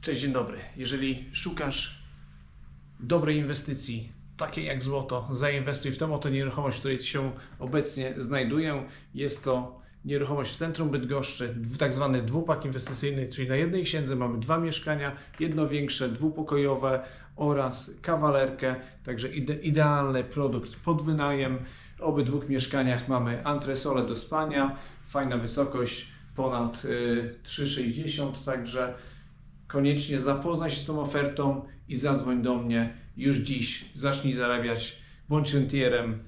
Cześć, dzień dobry. Jeżeli szukasz dobrej inwestycji, takiej jak złoto, zainwestuj w tę oto nieruchomość, w której się obecnie znajduję. Jest to nieruchomość w centrum Bydgoszczy, tak zwany dwupak inwestycyjny, czyli na jednej księdze mamy dwa mieszkania, jedno większe, dwupokojowe oraz kawalerkę, także ide idealny produkt pod wynajem. W obydwu mieszkaniach mamy antresolę do spania, fajna wysokość ponad y, 3,60, także koniecznie zapoznaj się z tą ofertą i zadzwoń do mnie już dziś. Zacznij zarabiać, bądź rentierem,